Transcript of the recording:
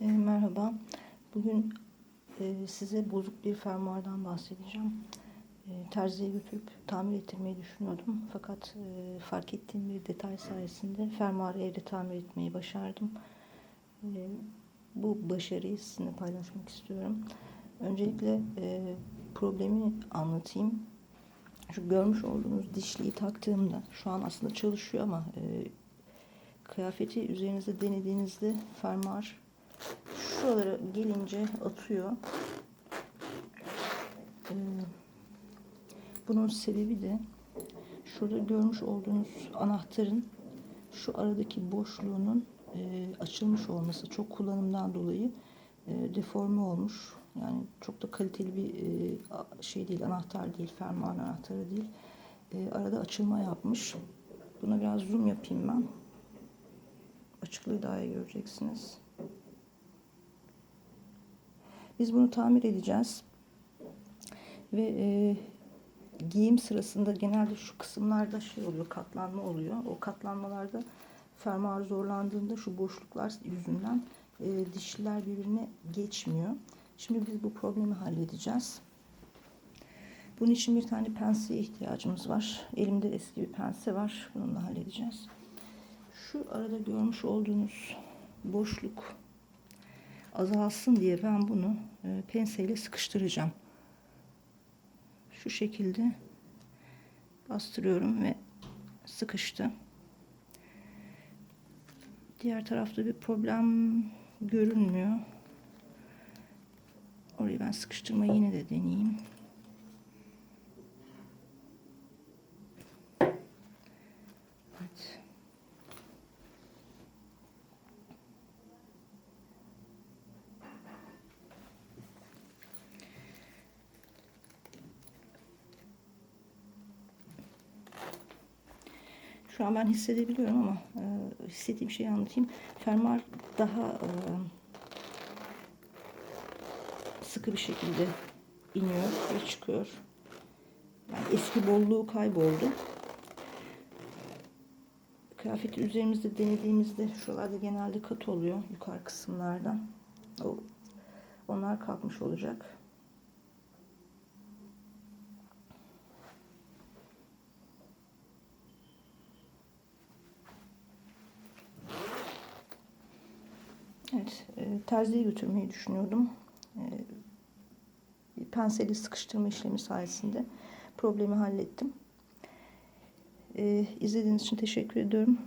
E, merhaba. Bugün e, size bozuk bir fermuardan bahsedeceğim. E, terziye götürüp tamir ettirmeyi düşünüyordum. Fakat e, fark ettiğim bir detay sayesinde fermuarı evde tamir etmeyi başardım. E, bu başarıyı sizinle paylaşmak istiyorum. Öncelikle e, problemi anlatayım. Şu görmüş olduğunuz dişliği taktığımda şu an aslında çalışıyor ama e, kıyafeti üzerinizde denediğinizde fermuar şuralara gelince atıyor. Ee, bunun sebebi de şurada görmüş olduğunuz anahtarın şu aradaki boşluğunun e, açılmış olması çok kullanımdan dolayı e, deforme olmuş. Yani çok da kaliteli bir e, şey değil, anahtar değil, fermuar anahtarı değil. E, arada açılma yapmış. Buna biraz zoom yapayım ben. Açıklığı daha iyi göreceksiniz. Biz bunu tamir edeceğiz. Ve e, giyim sırasında genelde şu kısımlarda şey oluyor, katlanma oluyor. O katlanmalarda fermuar zorlandığında şu boşluklar yüzünden e, dişliler birbirine geçmiyor. Şimdi biz bu problemi halledeceğiz. Bunun için bir tane penseye ihtiyacımız var. Elimde eski bir pense var. Bununla halledeceğiz. Şu arada görmüş olduğunuz boşluk azalsın diye ben bunu e, penseyle sıkıştıracağım. Şu şekilde bastırıyorum ve sıkıştı. Diğer tarafta bir problem görünmüyor. Orayı ben sıkıştırmayı yine de deneyeyim. Şu an ben hissedebiliyorum ama e, hissettiğim şeyi anlatayım. Fermuar daha e, sıkı bir şekilde iniyor ve çıkıyor. Yani eski bolluğu kayboldu. Kıyafeti üzerimizde denediğimizde şuralarda genelde kat oluyor yukarı kısımlardan. O, onlar kalkmış olacak. Evet, e, terziye götürmeyi düşünüyordum. E, penseli sıkıştırma işlemi sayesinde problemi hallettim. E, izlediğiniz için teşekkür ediyorum.